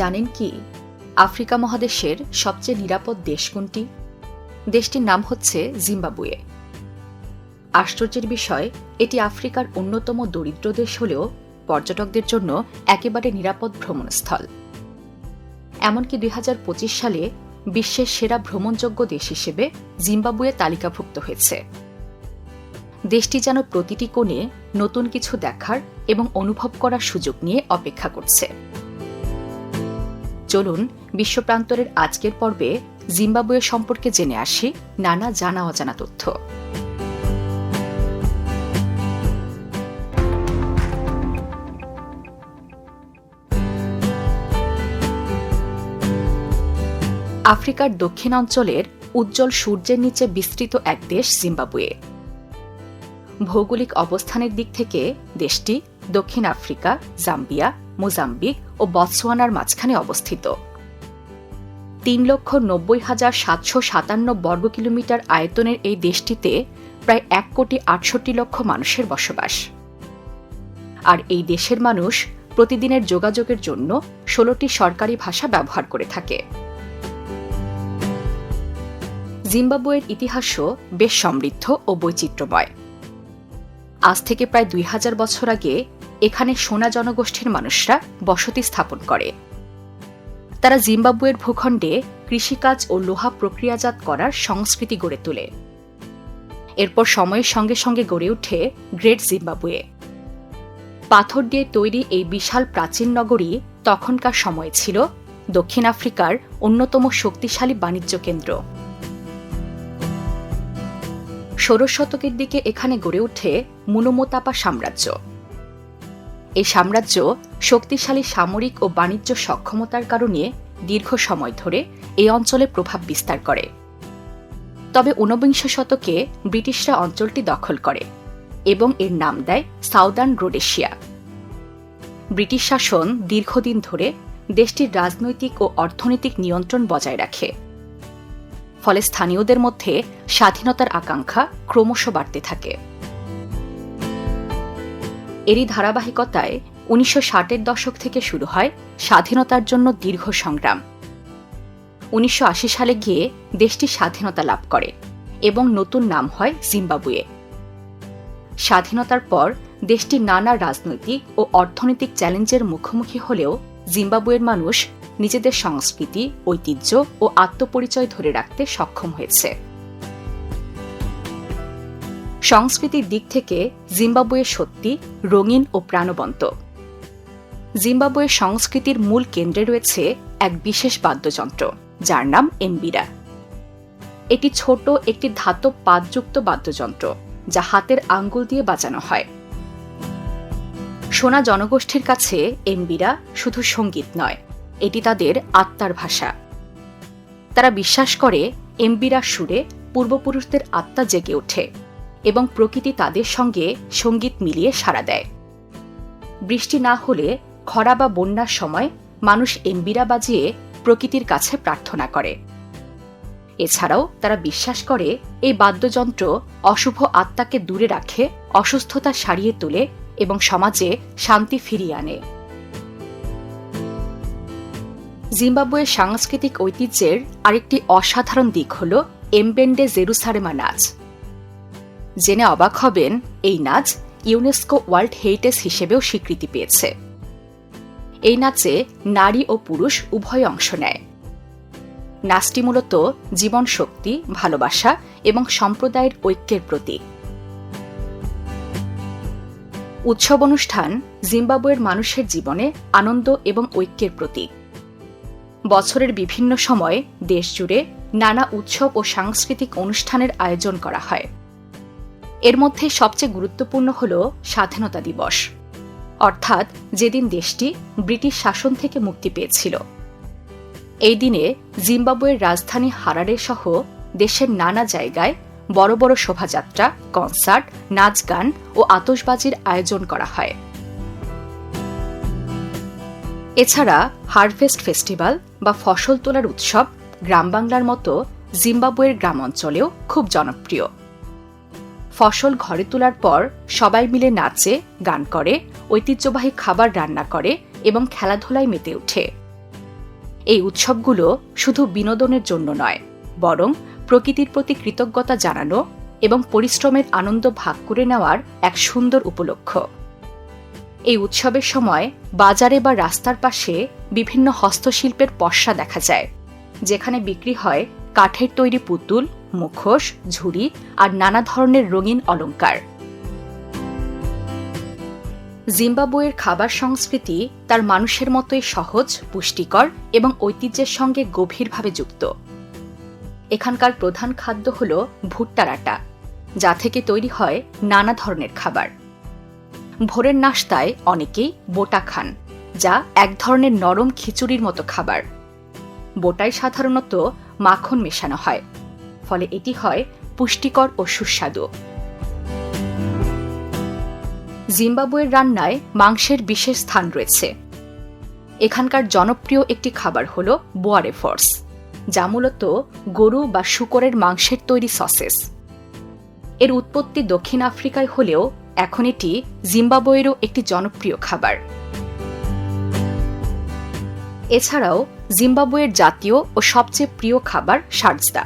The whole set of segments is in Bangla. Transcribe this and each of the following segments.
জানেন কি? আফ্রিকা মহাদেশের সবচেয়ে নিরাপদ দেশ কোনটি? দেশটির নাম হচ্ছে জিম্বাবুয়ে। আশ্চর্যের বিষয়, এটি আফ্রিকার অন্যতম দরিদ্র দেশ হলেও পর্যটকদের জন্য একেবারে নিরাপদ ভ্রমণস্থল। এমনকি দুই হাজার পঁচিশ সালে বিশ্বের সেরা ভ্রমণযোগ্য দেশ হিসেবে জিম্বাবুয়ে তালিকাভুক্ত হয়েছে। দেশটি যেন প্রতিটি কোণে নতুন কিছু দেখার এবং অনুভব করার সুযোগ নিয়ে অপেক্ষা করছে। চলুন বিশ্বপ্রান্তরের আজকের পর্বে জিম্বাবুয়ে সম্পর্কে জেনে আসি নানা জানা অজানা তথ্য। আফ্রিকার দক্ষিণ অঞ্চলের উজ্জ্বল সূর্যের নিচে বিস্তৃত এক দেশ জিম্বাবুয়ে। ভৌগোলিক অবস্থানের দিক থেকে দেশটি দক্ষিণ আফ্রিকা, জাম্বিয়া মোজাম্বিক ও বতসোয়ানার মাঝখানে অবস্থিত। তিন লক্ষ নব্বই হাজার সাতশো সাতান্ন বর্গ কিলোমিটার আয়তনের এই দেশটিতে প্রায় এক কোটি আটষট্টি লক্ষ মানুষের বসবাস। আর এই দেশের মানুষ প্রতিদিনের যোগাযোগের জন্য ষোলোটি সরকারি ভাষা ব্যবহার করে থাকে। জিম্বাবুয়ের ইতিহাসও বেশ সমৃদ্ধ ও বৈচিত্র্যময়। আজ থেকে প্রায় দুই হাজার বছর আগে এখানে সোনা জনগোষ্ঠীর মানুষরা বসতি স্থাপন করে। তারা জিম্বাবুয়ের ভূখণ্ডে কৃষিকাজ ও লোহা প্রক্রিয়াজাত করার সংস্কৃতি গড়ে তোলে। এরপর সময়ের সঙ্গে সঙ্গে গড়ে ওঠে গ্রেট জিম্বাবুয়ে। পাথর দিয়ে তৈরি এই বিশাল প্রাচীন নগরী তখনকার সময়ে ছিল দক্ষিণ আফ্রিকার অন্যতম শক্তিশালী বাণিজ্য কেন্দ্র। ষোড়শ শতকের দিকে এখানে গড়ে ওঠে মুনোমোতাপা সাম্রাজ্য। এই সাম্রাজ্য শক্তিশালী সামরিক ও বাণিজ্য সক্ষমতার কারণে দীর্ঘ সময় ধরে এই অঞ্চলে প্রভাব বিস্তার করে। তবে ঊনবিংশ শতকে ব্রিটিশরা অঞ্চলটি দখল করে এবং এর নাম দেয় সাউদার্ন রোডেশিয়া। ব্রিটিশ শাসন দীর্ঘদিন ধরে দেশটির রাজনৈতিক ও অর্থনৈতিক নিয়ন্ত্রণ বজায় রাখে। ফলে স্থানীয়দের মধ্যে স্বাধীনতার আকাঙ্ক্ষা ক্রমশ বাড়তে থাকে। এরই ধারাবাহিকতায় উনিশশো ষাটের দশক থেকে শুরু হয় স্বাধীনতার জন্য দীর্ঘ সংগ্রাম। উনিশশো আশি সালে গিয়ে দেশটি স্বাধীনতা লাভ করে এবং নতুন নাম হয় জিম্বাবুয়ে। স্বাধীনতার পর দেশটি নানা রাজনৈতিক ও অর্থনৈতিক চ্যালেঞ্জের মুখোমুখি হলেও জিম্বাবুয়ের মানুষ নিজেদের সংস্কৃতি, ঐতিহ্য ও আত্মপরিচয় ধরে রাখতে সক্ষম হয়েছে। সংস্কৃতির দিক থেকে জিম্বাবুয়ে সত্যি রঙিন ও প্রাণবন্ত। জিম্বাবুয়ের সংস্কৃতির মূল কেন্দ্রে রয়েছে এক বিশেষ বাদ্যযন্ত্র, যার নাম এমবিরা। এটি ছোট একটি ধাতব পাতযুক্ত বাদ্যযন্ত্র, যা হাতের আঙ্গুল দিয়ে বাজানো হয়। সোনা জনগোষ্ঠীর কাছে এমবিরা শুধু সংগীত নয় এটি তাদের আত্মার ভাষা। তারা বিশ্বাস করে, এমবিরা সুরে পূর্বপুরুষদের আত্মা জেগে ওঠে এবং প্রকৃতি তাদের সঙ্গে সংগীত মিলিয়ে সাড়া দেয়। বৃষ্টি না হলে খরা বা বন্যার সময় মানুষ এমবিরা বাজিয়ে প্রকৃতির কাছে প্রার্থনা করে। এছাড়াও তারা বিশ্বাস করে, এই বাদ্যযন্ত্র অশুভ আত্মাকে দূরে রাখে, অসুস্থতা সারিয়ে তোলে এবং সমাজে শান্তি ফিরিয়ে আনে। জিম্বাবুয়ের সাংস্কৃতিক ঐতিহ্যের আরেকটি অসাধারণ দিক হল এমবেন্ডে জেরুসারেমা নাচ। জেনে অবাক হবেন, এই নাচ ইউনেস্কো ওয়ার্ল্ড হেরিটেজ হিসেবেও স্বীকৃতি পেয়েছে। এই নাচে নারী ও পুরুষ উভয় অংশ নেয়। নাচটি মূলত জীবন শক্তি ভালোবাসা এবং সম্প্রদায়ের ঐক্যের প্রতীক। উৎসব অনুষ্ঠান জিম্বাবুয়ের মানুষের জীবনে আনন্দ এবং ঐক্যের প্রতীক। বছরের বিভিন্ন সময় দেশজুড়ে নানা উৎসব ও সাংস্কৃতিক অনুষ্ঠানের আয়োজন করা হয়। এর মধ্যে সবচেয়ে গুরুত্বপূর্ণ হল স্বাধীনতা দিবস। অর্থাৎ যেদিন দেশটি ব্রিটিশ শাসন থেকে মুক্তি পেয়েছিল। এই দিনে জিম্বাবুয়ের রাজধানী হারারে সহ দেশের নানা জায়গায় বড় বড় শোভাযাত্রা, কনসার্ট, নাচ গান ও আতসবাজির আয়োজন করা হয়। এছাড়া হারভেস্ট ফেস্টিভ্যাল বা ফসল তোলার উৎসব গ্রাম বাংলার মতো জিম্বাবুয়ের গ্রাম অঞ্চলেও খুব জনপ্রিয়। ফসল ঘরে তোলার পর সবাই মিলে নাচে, গান করে, ঐতিহ্যবাহী খাবার রান্না করে এবং খেলাধুলায় মেতে ওঠে। এই উৎসবগুলো শুধু বিনোদনের জন্য নয়, বরং প্রকৃতির প্রতি কৃতজ্ঞতা জানানো এবং পরিশ্রমের আনন্দ ভাগ করে নেওয়ার এক সুন্দর উপলক্ষ। এই উৎসবের সময় বাজারে বা রাস্তার পাশে বিভিন্ন হস্তশিল্পের পশ্চা দেখা যায়, যেখানে বিক্রি হয় কাঠের তৈরি পুতুল, মুখোশ, ঝুড়ি আর নানা ধরনের রঙিন অলঙ্কার জিম্বাবুয়ের খাবার সংস্কৃতি তার মানুষের মতোই সহজ, পুষ্টিকর এবং ঐতিহ্যের সঙ্গে গভীরভাবে যুক্ত। এখানকার প্রধান খাদ্য হল ভুট্টার আটা, যা থেকে তৈরি হয় নানা ধরনের খাবার। ভোরের নাস্তায় অনেকেই বোটা খান, যা এক ধরনের নরম খিচুড়ির মতো খাবার। বোটায় সাধারণত মাখন মেশানো হয়, ফলে এটি হয় পুষ্টিকর ও সুস্বাদু। জিম্বাবুয়ের রান্নায় মাংসের বিশেষ স্থান রয়েছে। এখানকার জনপ্রিয় একটি খাবার হল বোয়ারে ফোর্স, যা মূলত গরু বা শুকরের মাংসের তৈরি সসেস। এর উৎপত্তি দক্ষিণ আফ্রিকায় হলেও এখন এটি জিম্বাবুয়েরও একটি জনপ্রিয় খাবার। এছাড়াও জিম্বাবুয়ের জাতীয় ও সবচেয়ে প্রিয় খাবার সার্জদা।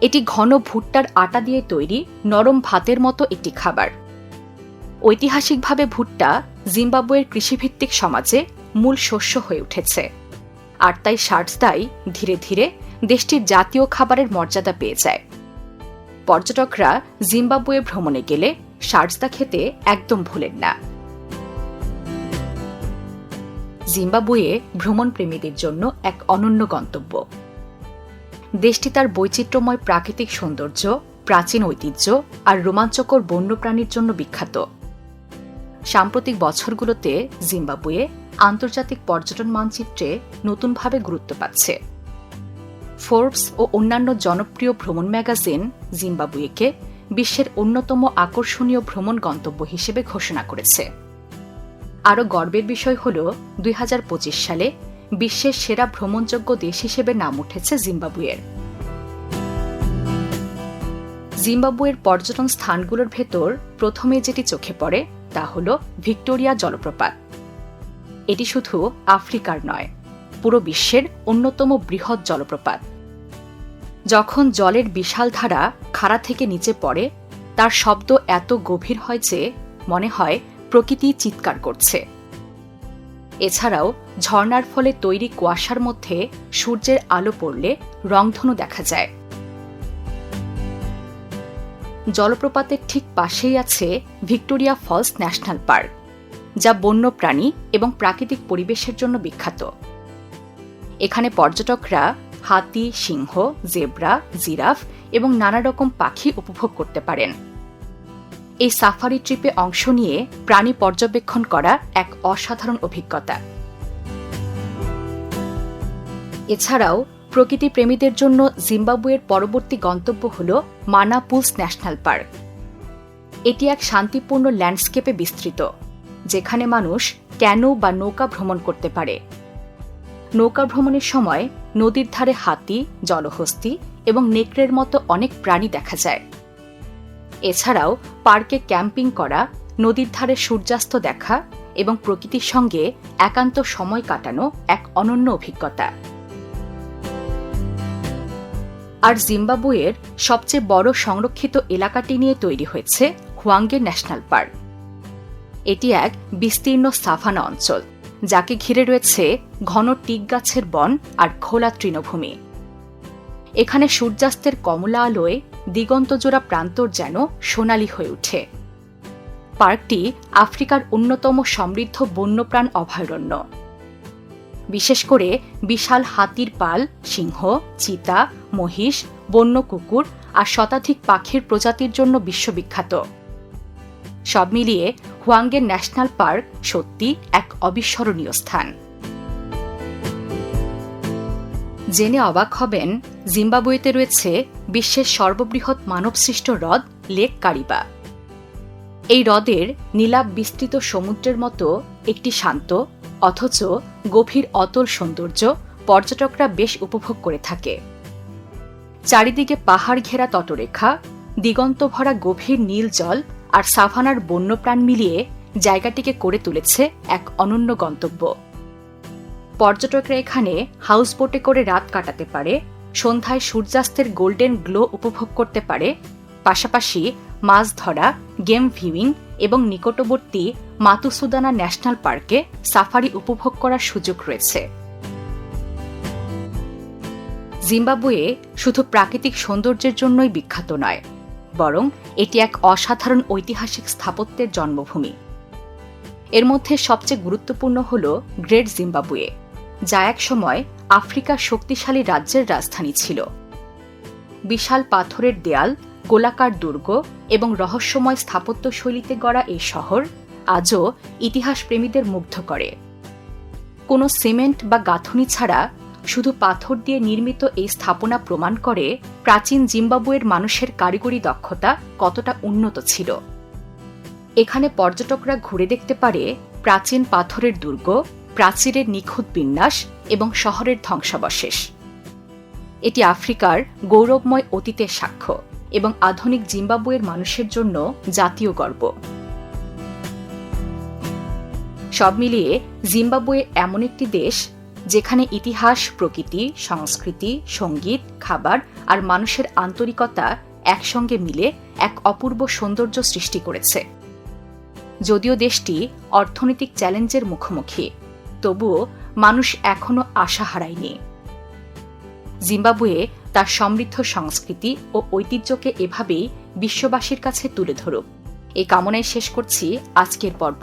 এটি ঘন ভুট্টার আটা দিয়ে তৈরি নরম ভাতের মতো একটি খাবার। ঐতিহাসিকভাবে ভুট্টা জিম্বাবুয়ের কৃষিভিত্তিক সমাজে মূল শস্য হয়ে উঠেছে। আর তাই সার্জদাই ধীরে ধীরে দেশটির জাতীয় খাবারের মর্যাদা পেয়ে যায়। পর্যটকরা জিম্বাবুয়ে ভ্রমণে গেলে সার্জদা খেতে একদম ভুলেন না। জিম্বাবুয়ে ভ্রমণ প্রেমীদের জন্য এক অনন্য গন্তব্য। দেশটি তার বৈচিত্র্যময় প্রাকৃতিক সৌন্দর্য, প্রাচীন ঐতিহ্য আর রোমাঞ্চকর বন্যপ্রাণীর জন্য বিখ্যাত। সাম্প্রতিক বছরগুলোতে জিম্বাবুয়ে আন্তর্জাতিক পর্যটন মানচিত্রে নতুনভাবে গুরুত্ব পাচ্ছে। ফোর্বস ও অন্যান্য জনপ্রিয় ভ্রমণ ম্যাগাজিন জিম্বাবুয়েকে বিশ্বের অন্যতম আকর্ষণীয় ভ্রমণ গন্তব্য হিসেবে ঘোষণা করেছে। আরও গর্বের বিষয় হল, দুই হাজার পঁচিশ সালে বিশ্বের সেরা ভ্রমণযোগ্য দেশ হিসেবে নাম উঠেছে জিম্বাবুয়ের। জিম্বাবুয়ের পর্যটন স্থানগুলোর ভেতর প্রথমে যেটি চোখে পড়ে, তা হল ভিক্টোরিয়া জলপ্রপাত। এটি শুধু আফ্রিকার নয়, পুরো বিশ্বের অন্যতম বৃহৎ জলপ্রপাত। যখন জলের বিশাল ধারা খাড়া থেকে নিচে পড়ে, তার শব্দ এত গভীর হয় যে মনে হয় প্রকৃতি চিৎকার করছে। এছাড়াও ঝর্নার ফলে তৈরি কুয়াশার মধ্যে সূর্যের আলো পড়লে রংধনু দেখা যায়। জলপ্রপাতের ঠিক পাশেই আছে ভিক্টোরিয়া ফলস ন্যাশনাল পার্ক, যা বন্য প্রাণী এবং প্রাকৃতিক পরিবেশের জন্য বিখ্যাত। এখানে পর্যটকরা হাতি, সিংহ, জেব্রা, জিরাফ এবং নানা রকম পাখি উপভোগ করতে পারেন। এই সাফারি ট্রিপে অংশ নিয়ে প্রাণী পর্যবেক্ষণ করা এক অসাধারণ অভিজ্ঞতা। এছাড়াও প্রকৃতি প্রেমীদের জন্য জিম্বাবুয়ের পরবর্তী গন্তব্য হল মানাপুলস ন্যাশনাল পার্ক। এটি এক শান্তিপূর্ণ ল্যান্ডস্কেপে বিস্তৃত, যেখানে মানুষ ক্যানো বা নৌকা ভ্রমণ করতে পারে। নৌকা ভ্রমণের সময় নদীর ধারে হাতি, জলহস্তি এবং নেকড়ের মতো অনেক প্রাণী দেখা যায়। এছাড়াও পার্কে ক্যাম্পিং করা, নদীর ধারে সূর্যাস্ত দেখা এবং প্রকৃতির সঙ্গে একান্ত সময় কাটানো এক অনন্য অভিজ্ঞতা। আর জিম্বাবুয়ের সবচেয়ে বড় সংরক্ষিত এলাকাটি নিয়ে তৈরি হয়েছে হুয়াঙ্গে ন্যাশনাল পার্ক। এটি এক বিস্তীর্ণ সাভানা অঞ্চল। যাকে ঘিরে রয়েছে ঘন টিক গাছের বন আর খোলা তৃণভূমি। এখানে সূর্যাস্তের কমলা আলোয় দিগন্তজোড়া প্রান্তর যেন সোনালি হয়ে ওঠে পার্কটি আফ্রিকার অন্যতম সমৃদ্ধ বন্যপ্রাণ অভয়ারণ্য। বিশেষ করে বিশাল হাতির পাল, সিংহ, চিতা, মহিষ, বন্য কুকুর আর শতাধিক পাখির প্রজাতির জন্য বিশ্ববিখ্যাত। সব মিলিয়ে হুয়াঙ্গের ন্যাশনাল পার্ক সত্যি এক অবিস্মরণীয় স্থান। জেনে অবাক হবেন, জিম্বাবুয়েতে রয়েছে বিশ্বের সর্ববৃহৎ মানবসৃষ্ট হ্রদ লেক কারিবা। এই হ্রদের নীলাভ বিস্তৃত সমুদ্রের মতো একটি শান্ত, অথচ গভীর অতল সৌন্দর্য পর্যটকরা বেশ উপভোগ করে থাকে। চারিদিকে পাহাড় ঘেরা তটরেখা দিগন্ত ভরা গভীর নীল জল আর সাভানার বন্যপ্রাণ মিলিয়ে জায়গাটিকে করে তুলেছে এক অনন্য গন্তব্য। পর্যটকরা এখানে হাউস বোটে করে রাত কাটাতে পারে, সন্ধ্যায় সূর্যাস্তের গোল্ডেন গ্লো উপভোগ করতে পারে, পাশাপাশি মাছ ধরা, গেম ভিউইং এবং নিকটবর্তী মাতুসুদানা ন্যাশনাল পার্কে সাফারি উপভোগ করার সুযোগ রয়েছে। জিম্বাবুয়ে শুধু প্রাকৃতিক সৌন্দর্যের জন্যই বিখ্যাত নয় বরং এটি এক অসাধারণ ঐতিহাসিক স্থাপত্যের জন্মভূমি। এর মধ্যে সবচেয়ে গুরুত্বপূর্ণ হল গ্রেট জিম্বাবুয়ে, যা এক সময় আফ্রিকার শক্তিশালী রাজ্যের রাজধানী ছিল। বিশাল পাথরের দেয়াল, গোলাকার দুর্গ এবং রহস্যময় স্থাপত্য শৈলীতে গড়া এই শহর আজও ইতিহাস প্রেমীদের মুগ্ধ করে। কোনো সিমেন্ট বা গাঁথনি ছাড়া শুধু পাথর দিয়ে নির্মিত এই স্থাপনা প্রমাণ করে প্রাচীন জিম্বাবুয়ের মানুষের কারিগরি দক্ষতা কতটা উন্নত ছিল। এখানে পর্যটকরা ঘুরে দেখতে পারে প্রাচীন পাথরের দুর্গ, প্রাচীরের নিখুঁত বিন্যাস এবং শহরের ধ্বংসাবশেষ। এটি আফ্রিকার গৌরবময় অতীতের সাক্ষ্য এবং আধুনিক জিম্বাবুয়ের মানুষের জন্য জাতীয় গর্ব। সব মিলিয়ে জিম্বাবুয়ে এমন একটি দেশ যেখানে ইতিহাস, প্রকৃতি, সংস্কৃতি, সংগীত, খাবার আর মানুষের আন্তরিকতা একসঙ্গে মিলে এক অপূর্ব সৌন্দর্য সৃষ্টি করেছে। যদিও দেশটি অর্থনৈতিক চ্যালেঞ্জের মুখোমুখি, তবুও মানুষ এখনও আশা হারায়নি। জিম্বাবুয়ে তার সমৃদ্ধ সংস্কৃতি ও ঐতিহ্যকে এভাবেই বিশ্ববাসীর কাছে তুলে ধরুক। এই কামনায় শেষ করছি আজকের পর্ব।